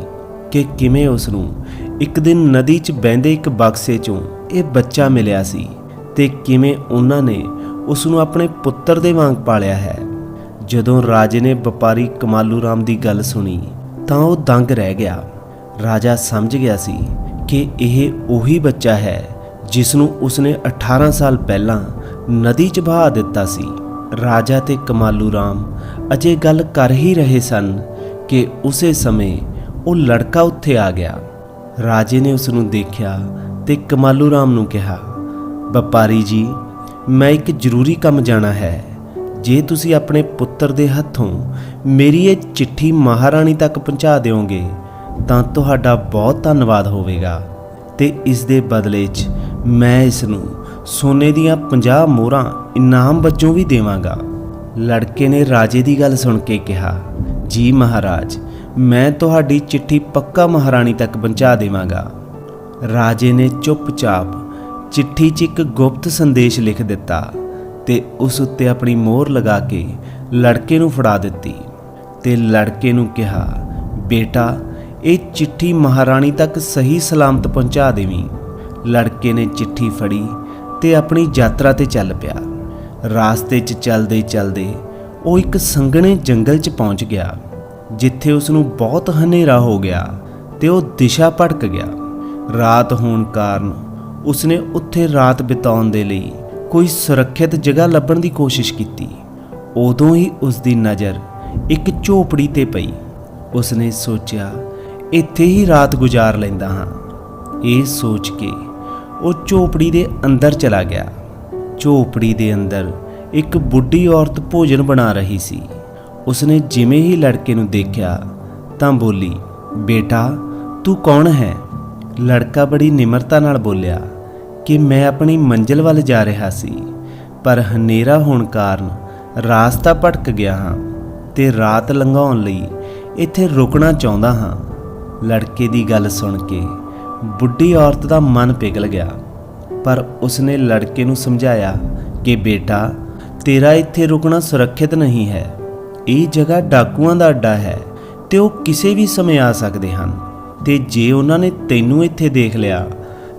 ਕਿ ਕਿਵੇਂ ਉਸ ਨੂੰ ਇੱਕ ਦਿਨ ਨਦੀ 'ਚ ਬਹਿੰਦੇ ਇੱਕ ਬਕਸੇ 'ਚੋਂ ਇਹ ਬੱਚਾ ਮਿਲਿਆ ਸੀ ਤੇ ਕਿਵੇਂ ਉਹਨਾਂ ਨੇ ਉਸ ਨੂੰ ਆਪਣੇ ਪੁੱਤਰ ਦੇ ਵਾਂਗ ਪਾਲਿਆ ਹੈ। ਜਦੋਂ ਰਾਜੇ ਨੇ ਵਪਾਰੀ ਕਮਾਲੂ ਰਾਮ ਦੀ ਗੱਲ ਸੁਣੀ, ਤਾਂ ਉਹ ਦੰਗ ਰਹਿ ਗਿਆ। ਰਾਜਾ ਸਮਝ ਗਿਆ ਸੀ ਕਿ ਇਹ ਉਹੀ ਬੱਚਾ ਹੈ ਜਿਸ ਨੂੰ ਉਸਨੇ 18 ਸਾਲ ਪਹਿਲਾਂ ਨਦੀ 'ਚ ਬਹਾ ਦਿੱਤਾ ਸੀ। ਰਾਜਾ ਤੇ ਕਮਾਲੂ ਰਾਮ ਅਜੇ ਗੱਲ ਕਰ ਹੀ ਰਹੇ ਸਨ ਕਿ ਉਸੇ ਸਮੇਂ ਉਹ ਲੜਕਾ ਉੱਥੇ ਆ ਗਿਆ। ਰਾਜੇ ਨੇ ਉਸ ਨੂੰ ਦੇਖਿਆ ਤੇ ਕਮਾਲੂ ਰਾਮ ਨੂੰ ਕਿਹਾ ਵਪਾਰੀ ਜੀ, ਮੈਂ ਇੱਕ ਜ਼ਰੂਰੀ ਕੰਮ ਜਾਣਾ ਹੈ। ਜੇ ਤੁਸੀਂ ਆਪਣੇ ਪੁੱਤਰ ਦੇ ਹੱਥੋਂ ਮੇਰੀ ਇਹ ਚਿੱਠੀ ਮਹਾਰਾਣੀ ਤੱਕ ਪਹੁੰਚਾ ਦਿਓਗੇ, ਤਾਂ ਤੁਹਾਡਾ ਬਹੁਤ ਧੰਨਵਾਦ ਹੋਵੇਗਾ। ਤੇ ਇਸ ਦੇ ਬਦਲੇ 'ਚ ਮੈਂ ਇਸ ਨੂੰ ਸੋਨੇ ਦੀਆਂ 50 ਮੋਹਰਾਂ ਇਨਾਮ ਵਜੋਂ ਵੀ ਦੇਵਾਂਗਾ। ਲੜਕੇ ਨੇ ਰਾਜੇ ਦੀ ਗੱਲ ਸੁਣ ਕੇ ਕਿਹਾ, ਜੀ ਮਹਾਰਾਜ ਮੈਂ ਤੁਹਾਡੀ ਚਿੱਠੀ ਪੱਕਾ ਮਹਾਰਾਣੀ ਤੱਕ ਪਹੁੰਚਾ ਦੇਵਾਂਗਾ। ਰਾਜੇ ਨੇ ਚੁੱਪਚਾਪ ਚਿੱਠੀ 'ਚ ਇੱਕ ਗੁਪਤ ਸੰਦੇਸ਼ ਲਿਖ ਦਿੱਤਾ ਤੇ ਉਸ ਉੱਤੇ ਆਪਣੀ ਮੋਹਰ ਲਗਾ ਕੇ ਲੜਕੇ ਨੂੰ ਫੜਾ ਦਿੱਤੀ ਤੇ ਲੜਕੇ ਨੂੰ ਕਿਹਾ, ਬੇਟਾ, ਇਹ ਚਿੱਠੀ ਮਹਾਰਾਣੀ ਤੱਕ ਸਹੀ ਸਲਾਮਤ ਪਹੁੰਚਾ ਦੇਵੀਂ। ਲੜਕੇ ਨੇ ਚਿੱਠੀ ਫੜੀ ਤੇ ਆਪਣੀ ਯਾਤਰਾ ਤੇ ਚੱਲ ਪਿਆ। ਰਾਸਤੇ 'ਚ ਚੱਲਦੇ ਚੱਲਦੇ ਉਹ ਇੱਕ ਸੰਘਣੇ ਜੰਗਲ 'ਚ ਪਹੁੰਚ ਗਿਆ। ਜਿੱਥੇ ਉਸ ਨੂੰ ਬਹੁਤ ਹਨੇਰਾ ਹੋ ਗਿਆ ਤੇ ਉਹ ਦਿਸ਼ਾ ਭਟਕ ਗਿਆ। ਰਾਤ ਹੋਣ ਕਾਰਨ ਉਸਨੇ ਉੱਥੇ ਰਾਤ ਬਿਤਾਉਣ ਦੇ ਲਈ ਕੋਈ ਸੁਰੱਖਿਅਤ ਜਗ੍ਹਾ ਲੱਭਣ ਦੀ ਕੋਸ਼ਿਸ਼ ਕੀਤੀ। ਉਦੋਂ ਹੀ ਉਸ ਦੀ ਨਜ਼ਰ ਇੱਕ ਝੋਪੜੀ ਤੇ ਪਈ। ਉਸਨੇ ਸੋਚਿਆ, ਇੱਥੇ ਹੀ ਰਾਤ ਗੁਜ਼ਾਰ ਲੈਂਦਾ ਹਾਂ। ਇਹ ਸੋਚ ਕੇ ਉਹ ਝੋਪੜੀ ਦੇ ਅੰਦਰ ਚਲਾ ਗਿਆ। ਝੋਪੜੀ ਦੇ ਅੰਦਰ ਇੱਕ ਬੁੱਢੀ ਔਰਤ ਭੋਜਨ ਬਣਾ ਰਹੀ ਸੀ। ਉਸਨੇ ਜਿਵੇਂ ਹੀ ਲੜਕੇ ਨੂੰ ਦੇਖਿਆ ਤਾਂ ਬੋਲੀ, ਬੇਟਾ, ਤੂੰ ਕੌਣ ਹੈ? ਲੜਕਾ ਬੜੀ ਨਿਮਰਤਾ ਨਾਲ ਬੋਲਿਆ, ਕਿ ਮੈਂ ਆਪਣੀ ਮੰਜ਼ਿਲ ਵੱਲ ਜਾ ਰਿਹਾ ਸੀ, ਪਰ ਹਨੇਰਾ ਹੋਣ ਕਾਰਨ ਰਾਸਤਾ ਭਟਕ ਗਿਆ ਹਾਂ ਤੇ ਰਾਤ ਲੰਘਾਉਣ ਲਈ ਇੱਥੇ ਰੁਕਣਾ ਚਾਹੁੰਦਾ ਹਾਂ। ਲੜਕੇ ਦੀ ਗੱਲ ਸੁਣ ਕੇ ਬੁੱਢੀ ਔਰਤ ਦਾ ਮਨ ਪਿਘਲ ਗਿਆ, ਪਰ ਉਸਨੇ ਲੜਕੇ ਨੂੰ ਸਮਝਾਇਆ ਕਿ, ਬੇਟਾ, ਤੇਰਾ ਇੱਥੇ ਰੁਕਣਾ ਸੁਰੱਖਿਅਤ ਨਹੀਂ ਹੈ। ਇਹ ਜਗ੍ਹਾ ਡਾਕੂਆਂ ਦਾ ਅੱਡਾ ਹੈ ਤੇ ਉਹ ਕਿਸੇ ਵੀ ਸਮੇਂ ਆ ਸਕਦੇ ਹਨ। ਤੇ ਜੇ ਉਹਨਾਂ ਨੇ ਤੈਨੂੰ ਇੱਥੇ ਦੇਖ ਲਿਆ,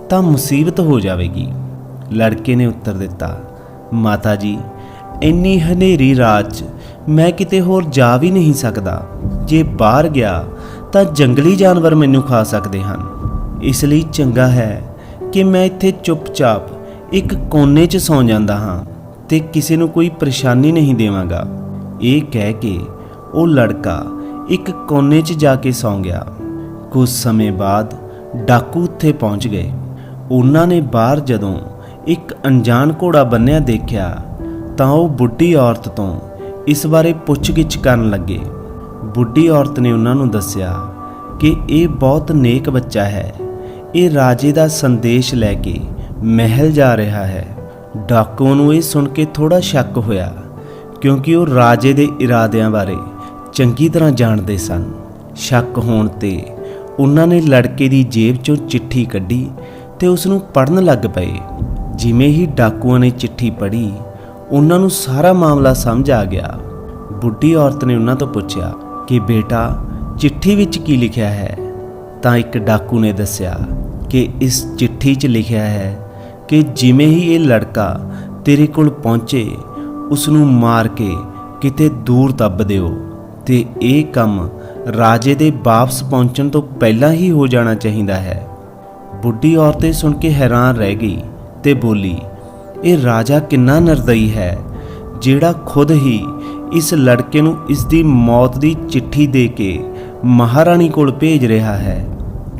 ਤਾਂ ਮੁਸੀਬਤ ਹੋ ਜਾਵੇਗੀ। ਲੜਕੇ ਨੇ ਉੱਤਰ ਦਿੱਤਾ, ਮਾਤਾ ਜੀ, ਇੰਨੀ ਹਨੇਰੀ ਰਾਤ 'ਚ ਮੈਂ ਕਿਤੇ ਹੋਰ ਜਾ ਵੀ ਨਹੀਂ ਸਕਦਾ। ਜੇ ਬਾਹਰ ਗਿਆ, ਤਾਂ ਜੰਗਲੀ ਜਾਨਵਰ ਮੈਨੂੰ ਖਾ ਸਕਦੇ ਹਨ। ਇਸ ਲਈ ਚੰਗਾ ਹੈ ਕਿ ਮੈਂ ਇੱਥੇ ਚੁੱਪਚਾਪ ਇੱਕ ਕੋਨੇ 'ਚ ਸੌਂ ਜਾਂਦਾ ਹਾਂ ਤੇ ਕਿਸੇ ਨੂੰ ਕੋਈ ਪਰੇਸ਼ਾਨੀ ਨਹੀਂ ਦੇਵਾਂਗਾ। ਇਹ ਕਹਿ ਕੇ ਉਹ ਲੜਕਾ ਇੱਕ ਕੋਨੇ 'ਚ ਜਾ ਕੇ ਸੌਂ ਗਿਆ। ਕੁਝ ਸਮੇਂ ਬਾਅਦ ਡਾਕੂ ਉੱਥੇ ਪਹੁੰਚ ਗਏ। ਉਹਨਾਂ ਨੇ ਬਾਹਰ ਜਦੋਂ ਇੱਕ ਅਣਜਾਣ ਘੋੜਾ ਬੰਨਿਆ ਦੇਖਿਆ ਤਾਂ ਉਹ ਬੁੱਢੀ ਔਰਤ ਤੋਂ ਇਸ ਬਾਰੇ ਪੁੱਛਗਿੱਛ ਕਰਨ ਲੱਗੇ। ਬੁੱਢੀ ਔਰਤ ਨੇ ਉਹਨਾਂ ਨੂੰ ਦੱਸਿਆ ਕਿ ਇਹ ਬਹੁਤ ਨੇਕ ਬੱਚਾ ਹੈ। ਇਹ ਰਾਜੇ ਦਾ ਸੰਦੇਸ਼ ਲੈ ਕੇ ਮਹਿਲ ਜਾ ਰਿਹਾ ਹੈ। ਡਾਕੂ ਨੂੰ ਇਹ ਸੁਣ ਕੇ ਥੋੜਾ ਸ਼ੱਕ ਹੋਇਆ। ਕਿਉਂਕਿ ਉਹ ਰਾਜੇ ਦੇ ਇਰਾਦਿਆਂ ਬਾਰੇ ਚੰਗੀ ਤਰ੍ਹਾਂ ਜਾਣਦੇ ਸਨ। ਸ਼ੱਕ ਹੋਣ ਤੇ ਉਹਨਾਂ ਨੇ ਲੜਕੇ ਦੀ ਜੇਬ ਚੋਂ ਚਿੱਠੀ ਕੱਢੀ ਤੇ ਉਸ ਨੂੰ ਪੜਨ ਲੱਗ ਪਏ। ਜਿਵੇਂ ਹੀ ਡਾਕੂਆਂ ਨੇ ਚਿੱਠੀ ਪੜ੍ਹੀ, ਉਹਨਾਂ ਨੂੰ ਸਾਰਾ ਮਾਮਲਾ ਸਮਝ ਆ ਗਿਆ। ਬੁੱਢੀ ਔਰਤ ਨੇ ਉਹਨਾਂ ਤੋਂ ਪੁੱਛਿਆ ਕਿ, ਬੇਟਾ, ਚਿੱਠੀ ਵਿੱਚ ਕੀ ਲਿਖਿਆ ਹੈ? ਤਾਂ ਇੱਕ ਡਾਕੂ ਨੇ ਦੱਸਿਆ ਕਿ, ਇਸ ਚਿੱਠੀ 'ਚ ਲਿਖਿਆ ਹੈ ਕਿ ਜਿਵੇਂ ਹੀ ਇਹ ਲੜਕਾ ਤੇਰੇ ਕੋਲ ਪਹੁੰਚੇ ਉਸ ਨੂੰ ਮਾਰ ਕੇ ਕਿਤੇ ਦੂਰ ਦੱਬ ਦਿਓ ਤੇ ਇਹ ਕੰਮ ਰਾਜੇ ਦੇ ਵਾਪਸ ਪਹੁੰਚਣ ਤੋਂ ਪਹਿਲਾਂ ਹੀ ਹੋ ਜਾਣਾ ਚਾਹੀਦਾ ਹੈ। ਬੁੱਢੀ ਔਰਤ ਇਹ ਸੁਣ ਕੇ ਹੈਰਾਨ ਰਹਿ ਗਈ ਤੇ ਬੋਲੀ, ਇਹ ਰਾਜਾ ਕਿੰਨਾ ਨਿਰਦਈ ਹੈ, ਜਿਹੜਾ ਖੁਦ ਹੀ ਇਸ ਲੜਕੇ ਨੂੰ ਇਸ ਦੀ ਮੌਤ ਦੀ ਚਿੱਠੀ ਦੇ ਕੇ ਮਹਾਰਾਣੀ ਕੋਲ ਭੇਜ ਰਿਹਾ ਹੈ।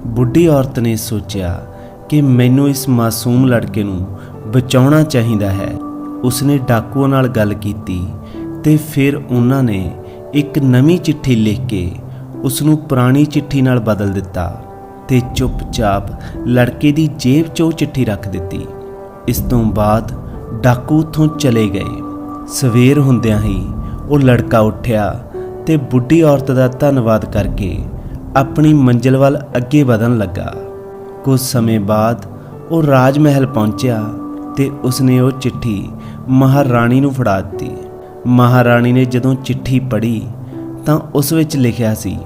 ਬੁੱਢੀ ਔਰਤ ਨੇ ਸੋਚਿਆ ਕਿ ਮੈਨੂੰ ਇਸ ਮਾਸੂਮ ਲੜਕੇ ਨੂੰ ਬਚਾਉਣਾ ਚਾਹੀਦਾ ਹੈ। ਉਸਨੇ ਡਾਕੂਆਂ ਨਾਲ ਗੱਲ ਕੀਤੀ ਤੇ ਫਿਰ ਉਹਨਾਂ ਨੇ ਇੱਕ ਨਵੀਂ ਚਿੱਠੀ ਲਿਖ ਕੇ ਉਸ ਨੂੰ ਪੁਰਾਣੀ ਚਿੱਠੀ ਨਾਲ ਬਦਲ ਦਿੱਤਾ ਤੇ ਚੁੱਪਚਾਪ ਲੜਕੇ ਦੀ ਜੇਬ 'ਚ ਉਹ ਚਿੱਠੀ ਰੱਖ ਦਿੱਤੀ। ਇਸ ਤੋਂ ਬਾਅਦ ਡਾਕੂ ਉੱਥੋਂ ਚਲੇ ਗਏ। ਸਵੇਰ ਹੁੰਦਿਆਂ ਹੀ ਉਹ ਲੜਕਾ ਉੱਠਿਆ ਤੇ ਬੁੱਢੀ ਔਰਤ ਦਾ ਧੰਨਵਾਦ ਕਰਕੇ ਆਪਣੀ ਮੰਜ਼ਿਲ ਵੱਲ ਅੱਗੇ ਵਧਣ ਲੱਗਾ। ਕੁਝ ਸਮੇਂ ਬਾਅਦ ਉਹ ਰਾਜ ਮਹਿਲ ਪਹੁੰਚਿਆ ਤੇ ਉਸਨੇ ਉਹ ਚਿੱਠੀ ਮਹਾਰਾਣੀ ਨੂੰ ਫੜਾ ਦਿੱਤੀ। ਮਹਾਰਾਣੀ ਨੇ ਜਦੋਂ ਚਿੱਠੀ ਪੜ੍ਹੀ, ਤਾਂ ਉਸ ਵਿੱਚ ਲਿਖਿਆ ਸੀ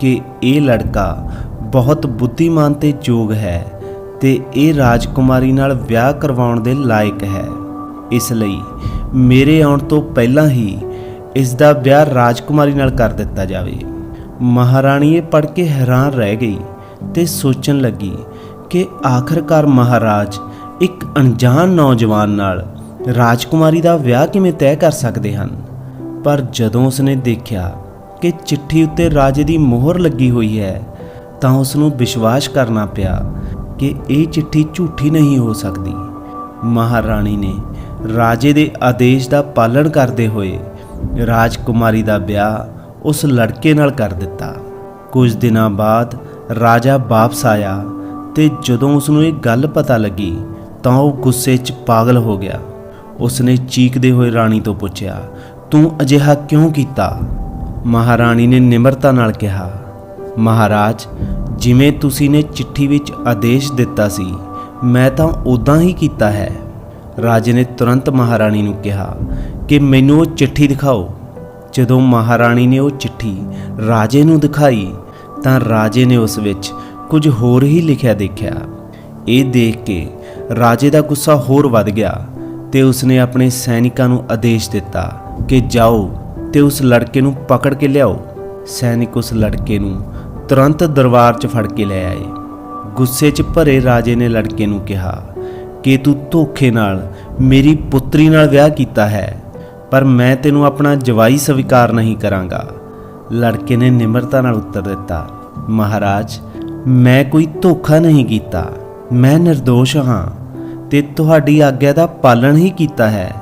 ਕਿ ਇਹ ਲੜਕਾ ਬਹੁਤ ਬੁੱਧੀਮਾਨ ਤੇ ਯੋਗ ਹੈ ਤੇ ਇਹ ਰਾਜਕੁਮਾਰੀ ਨਾਲ ਵਿਆਹ ਕਰਵਾਉਣ ਦੇ ਲਾਇਕ ਹੈ। ਇਸ ਲਈ ਮੇਰੇ ਆਉਣ ਤੋਂ ਪਹਿਲਾਂ ਹੀ ਇਸ ਦਾ ਵਿਆਹ ਰਾਜਕੁਮਾਰੀ ਨਾਲ ਕਰ ਦਿੱਤਾ ਜਾਵੇ। ਮਹਾਰਾਣੀ ਇਹ ਪੜ੍ਹ ਕੇ ਹੈਰਾਨ ਰਹਿ ਗਈ ਤੇ ਸੋਚਣ ਲੱਗੀ ਕਿ ਆਖਰਕਾਰ ਮਹਾਰਾਜ ਇੱਕ ਅਣਜਾਣ ਨੌਜਵਾਨ ਨਾਲ ਰਾਜਕੁਮਾਰੀ ਦਾ ਵਿਆਹ ਕਿਵੇਂ ਤੈਅ ਕਰ ਸਕਦੇ ਹਨ? ਪਰ ਜਦੋਂ ਉਸਨੇ ਦੇਖਿਆ ਕਿ ਚਿੱਠੀ ਉੱਤੇ ਰਾਜੇ ਦੀ ਮੋਹਰ ਲੱਗੀ ਹੋਈ ਹੈ, ਤਾਂ ਉਸ ਨੂੰ ਵਿਸ਼ਵਾਸ ਕਰਨਾ ਪਿਆ ਕਿ ਇਹ ਚਿੱਠੀ ਝੂਠੀ ਨਹੀਂ ਹੋ ਸਕਦੀ। ਮਹਾਰਾਣੀ ਨੇ ਰਾਜੇ ਦੇ ਆਦੇਸ਼ ਦਾ ਪਾਲਣ ਕਰਦੇ ਹੋਏ ਰਾਜਕੁਮਾਰੀ ਦਾ ਵਿਆਹ ਉਸ ਲੜਕੇ ਨਾਲ ਕਰ ਦਿੱਤਾ। ਕੁਝ ਦਿਨਾਂ ਬਾਅਦ ਰਾਜਾ ਵਾਪਸ ਆਇਆ ਤੇ ਜਦੋਂ ਉਸ ਨੂੰ ਇਹ ਗੱਲ ਪਤਾ ਲੱਗੀ ਤਾਂ ਉਹ ਗੁੱਸੇ 'ਚ ਪਾਗਲ ਹੋ ਗਿਆ। ਉਸਨੇ ਚੀਕਦੇ ਹੋਏ ਰਾਣੀ ਤੋਂ ਪੁੱਛਿਆ, ਤੂੰ ਅਜਿਹਾ ਕਿਉਂ ਕੀਤਾ? ਮਹਾਰਾਣੀ ਨੇ ਨਿਮਰਤਾ ਨਾਲ ਕਿਹਾ, ਮਹਾਰਾਜ, ਜਿਵੇਂ ਤੁਸੀਂ ਨੇ ਚਿੱਠੀ ਵਿੱਚ ਆਦੇਸ਼ ਦਿੱਤਾ ਸੀ, ਮੈਂ ਤਾਂ ਉਦਾਂ ਹੀ ਕੀਤਾ ਹੈ। ਰਾਜੇ ਨੇ ਤੁਰੰਤ ਮਹਾਰਾਣੀ ਨੂੰ ਕਿਹਾ ਕਿ ਮੈਨੂੰ ਉਹ ਚਿੱਠੀ ਦਿਖਾਓ। ਜਦੋਂ ਮਹਾਰਾਣੀ ਨੇ ਉਹ ਚਿੱਠੀ ਰਾਜੇ ਨੂੰ ਦਿਖਾਈ, ਤਾਂ ਰਾਜੇ ਨੇ ਉਸ ਵਿੱਚ ਕੁਝ ਹੋਰ ਹੀ ਲਿਖਿਆ ਦੇਖਿਆ। ਇਹ ਦੇਖ ਕੇ ਰਾਜੇ ਦਾ ਗੁੱਸਾ ਹੋਰ ਵੱਧ ਗਿਆ ਤੇ ਉਸਨੇ ਆਪਣੇ ਸੈਨਿਕਾਂ ਨੂੰ ਆਦੇਸ਼ ਦਿੱਤਾ ਕਿ ਜਾਓ ਤੇ ਉਸ ਲੜਕੇ ਨੂੰ ਪਕੜ ਕੇ ਲਿਆਓ। ਸੈਨਿਕ ਉਸ ਲੜਕੇ ਨੂੰ ਤੁਰੰਤ ਦਰਬਾਰ 'ਚ ਫੜ ਕੇ ਲੈ ਆਏ। ਗੁੱਸੇ 'ਚ ਭਰੇ ਰਾਜੇ ਨੇ ਲੜਕੇ ਨੂੰ ਕਿਹਾ, ਕਿ ਤੂੰ ਧੋਖੇ ਨਾਲ ਮੇਰੀ ਪੁੱਤਰੀ ਨਾਲ ਵਿਆਹ ਕੀਤਾ ਹੈ, ਪਰ ਮੈਂ ਤੈਨੂੰ ਆਪਣਾ ਜਵਾਈ ਸਵੀਕਾਰ ਨਹੀਂ ਕਰਾਂਗਾ। ਲੜਕੇ ਨੇ ਨਿਮਰਤਾ ਨਾਲ ਉੱਤਰ ਦਿੱਤਾ, ਮਹਾਰਾਜ, ਮੈਂ ਕੋਈ ਧੋਖਾ ਨਹੀਂ ਕੀਤਾ। ਮੈਂ નિર્ਦੋਸ਼ ਹਾਂ ਤੇ ਤੁਹਾਡੀ ਆਗਿਆ ਦਾ ਪਾਲਣ ਹੀ ਕੀਤਾ ਹੈ।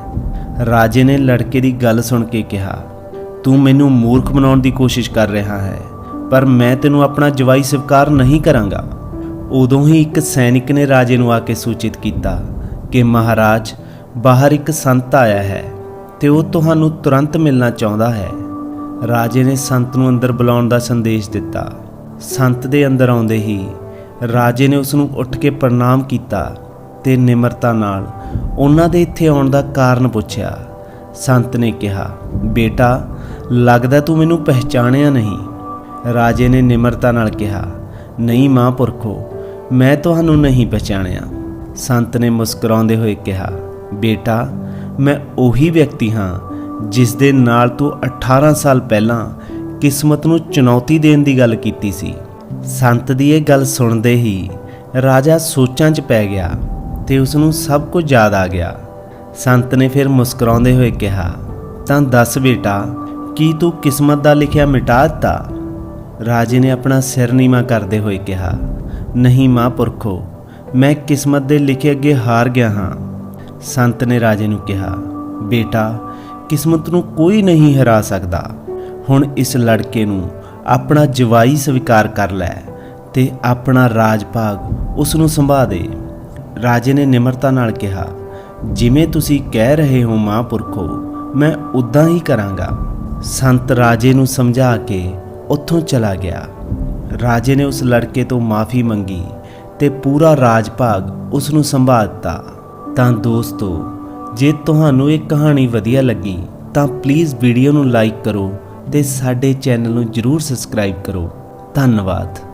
ਰਾਜੇ ਨੇ ਲੜਕੇ ਦੀ ਗੱਲ ਸੁਣ ਕੇ ਕਿਹਾ, ਤੂੰ ਮੈਨੂੰ ਮੂਰਖ ਬਣਾਉਣ ਦੀ ਕੋਸ਼ਿਸ਼ ਕਰ ਰਿਹਾ ਹੈ, ਪਰ ਮੈਂ ਤੈਨੂੰ ਆਪਣਾ ਜਵਾਈ ਸਵੀਕਾਰ ਨਹੀਂ ਕਰਾਂਗਾ। ਉਦੋਂ ਹੀ ਇੱਕ ਸੈਨਿਕ ਨੇ ਰਾਜੇ ਨੂੰ ਆ ਕੇ ਸੂਚਿਤ ਕੀਤਾ ਕਿ ਮਹਾਰਾਜ, ਬਾਹਰ ਇੱਕ ਸੰਤ ਆਇਆ ਹੈ ਤੇ ਉਹ ਤੁਹਾਨੂੰ ਤੁਰੰਤ ਮਿਲਣਾ ਚਾਹੁੰਦਾ ਹੈ। ਰਾਜੇ ਨੇ ਸੰਤ ਨੂੰ ਅੰਦਰ ਬੁਲਾਉਣ ਦਾ ਸੰਦੇਸ਼ ਦਿੱਤਾ। ਸੰਤ ਦੇ ਅੰਦਰ ਆਉਂਦੇ ਹੀ ਰਾਜੇ ਨੇ ਉਸ ਨੂੰ ਉੱਠ ਕੇ ਪ੍ਰਣਾਮ ਕੀਤਾ ਤੇ ਨਿਮਰਤਾ ਨਾਲ ਉਹਨਾਂ ਦੇ ਇੱਥੇ ਆਉਣ ਦਾ ਕਾਰਨ ਪੁੱਛਿਆ। ਸੰਤ ਨੇ ਕਿਹਾ, ਬੇਟਾ, ਲੱਗਦਾ ਤੂੰ ਮੈਨੂੰ ਪਹਿਚਾਣਿਆ ਨਹੀਂ। ਰਾਜੇ ਨੇ ਨਿਮਰਤਾ ਨਾਲ ਕਿਹਾ, ਨਹੀਂ ਮਾਂ ਪੁਰਖੋ, ਮੈਂ ਤੁਹਾਨੂੰ ਨਹੀਂ ਪਛਾਣਿਆ ਸੰਤ ਨੇ ਮੁਸਕਰਾਉਂਦੇ ਹੋਏ ਕਿਹਾ, ਬੇਟਾ, ਮੈਂ ਉਹੀ ਵਿਅਕਤੀ ਹਾਂ ਜਿਸ ਦੇ ਨਾਲ ਤੂੰ 18 ਸਾਲ ਪਹਿਲਾਂ ਕਿਸਮਤ ਨੂੰ ਚੁਣੌਤੀ ਦੇਣ ਦੀ ਗੱਲ ਕੀਤੀ ਸੀ। ਸੰਤ ਦੀ ਇਹ ਗੱਲ ਸੁਣਦੇ ਹੀ ਰਾਜਾ ਸੋਚਾਂ 'ਚ ਪੈ ਗਿਆ ਤੇ ਉਸ ਨੂੰ ਸਭ ਕੁਝ ਯਾਦ ਆ ਗਿਆ। ਸੰਤ ਨੇ ਫਿਰ ਮੁਸਕਰਾਉਂਦੇ ਹੋਏ ਕਿਹਾ, ਤਾਂ ਦੱਸ ਬੇਟਾ, ਕੀ ਤੂੰ ਕਿਸਮਤ ਦਾ ਲਿਖਿਆ ਮਿਟਾ ਦਿੱਤਾ? ਰਾਜੇ ਨੇ ਆਪਣਾ ਸਿਰ ਨੀਵਾ ਕਰਦੇ ਹੋਏ ਕਿਹਾ, ਨਹੀਂ ਮਾਂ ਪੁਰਖੋ, ਮੈਂ ਕਿਸਮਤ ਦੇ ਲਿਖੇ ਅੱਗੇ ਹਾਰ ਗਿਆ ਹਾਂ। ਸੰਤ ਨੇ ਰਾਜੇ ਨੂੰ ਕਿਹਾ, ਬੇਟਾ, ਕਿਸਮਤ ਨੂੰ ਕੋਈ ਨਹੀਂ ਹਰਾ ਸਕਦਾ। ਹੁਣ ਇਸ ਲੜਕੇ ਨੂੰ ਆਪਣਾ ਜਵਾਈ ਸਵੀਕਾਰ ਕਰ ਲੈ ਤੇ ਆਪਣਾ ਰਾਜ ਭਾਗ ਉਸ ਨੂੰ ਸੰਭਾ ਦੇ। ਰਾਜੇ ਨੇ ਨਿਮਰਤਾ ਨਾਲ ਕਿਹਾ, ਜਿਵੇਂ ਤੁਸੀਂ ਕਹਿ ਰਹੇ ਹੋ ਮਹਾਂਪੁਰਖੋ, ਮੈਂ ਉਦਾਂ ਹੀ ਕਰਾਂਗਾ। ਸੰਤ ਰਾਜੇ ਨੂੰ ਸਮਝਾ ਕੇ ਉੱਥੋਂ ਚਲਾ ਗਿਆ। ਰਾਜੇ ਨੇ ਉਸ ਲੜਕੇ ਤੋਂ ਮਾਫੀ ਮੰਗੀ ਤੇ ਪੂਰਾ ਰਾਜ ਭਾਗ ਉਸ ਨੂੰ ਸੰਭਾਲ ਦਿੱਤਾ। ਤਾਂ ਦੋਸਤੋ, ਜੇ ਤੁਹਾਨੂੰ ਇਹ ਕਹਾਣੀ ਵਧੀਆ ਲੱਗੀ, ਤਾਂ ਪਲੀਜ਼ ਵੀਡੀਓ ਨੂੰ ਲਾਈਕ ਕਰੋ ਤੇ ਸਾਡੇ ਚੈਨਲ ਨੂੰ ਜਰੂਰ ਸਬਸਕ੍ਰਾਈਬ ਕਰੋ। ਧੰਨਵਾਦ।